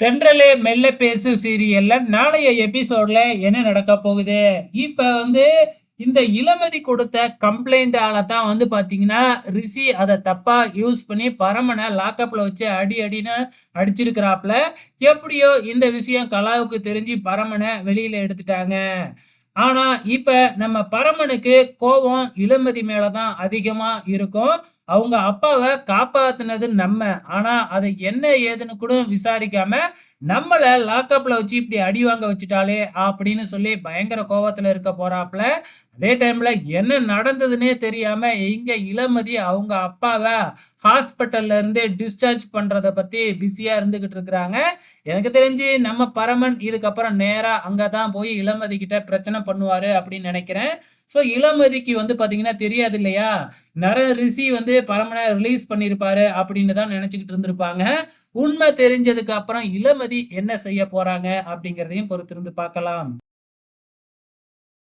தென்றலே மெல்ல பேசு சீரியல்ல நாளைய எபிசோட்ல என்ன நடக்க போகுது? இப்ப வந்து இந்த இளமதி கொடுத்த கம்ப்ளைண்டால தான் வந்து பாத்தீங்கன்னா ரிஷி அதை தப்பா யூஸ் பண்ணி பரமனை லாக்கப்ல வச்சு அடி அடின்னு அடிச்சிருக்கிறாப்ல. எப்படியோ இந்த விஷயம் கலாவுக்கு தெரிஞ்சு பரமனை வெளியில எடுத்துட்டாங்க. ஆனா இப்ப நம்ம பரமனுக்கு கோபம் இளமதி மேலதான் அதிகமா இருக்கும். அவங்க அப்பாவை காப்பாத்தினது நம்ம. ஆனா அதை என்ன ஏதுன்னு கூட விசாரிக்காம நம்மளை லாக்அப்ல வச்சு இப்படி அடி வாங்க வச்சுட்டாலே அப்படின்னு சொல்லி பயங்கர கோவத்துல இருக்க போறாப்புல. அதே டைம்ல என்ன நடந்ததுன்னே தெரியாம இங்க இளமதி அவங்க அப்பாவை ஹாஸ்பிட்டல்ல இருந்தே டிஸ்சார்ஜ் பண்றதை பத்தி பிஸியா இருந்துகிட்டு இருக்கிறாங்க. எனக்கு தெரிஞ்சு நம்ம பரமன் இதுக்கப்புறம் நேரா அங்கதான் போய் இளமதி கிட்ட பிரச்சனை பண்ணுவாரு அப்படின்னு நினைக்கிறேன். ஸோ இளமதிக்கு வந்து பாத்தீங்கன்னா தெரியாது இல்லையா? நர ரிஷி வந்து பரமனை ரிலீஸ் பண்ணியிருப்பாரு அப்படின்னு தான் நினைச்சுக்கிட்டு இருந்திருப்பாங்க. உண்மை தெரிஞ்சதுக்கு அப்புறம் இளமதி என்ன செய்ய போறாங்க அப்படிங்கிறதையும் பொறுத்திருந்து பார்க்கலாம்.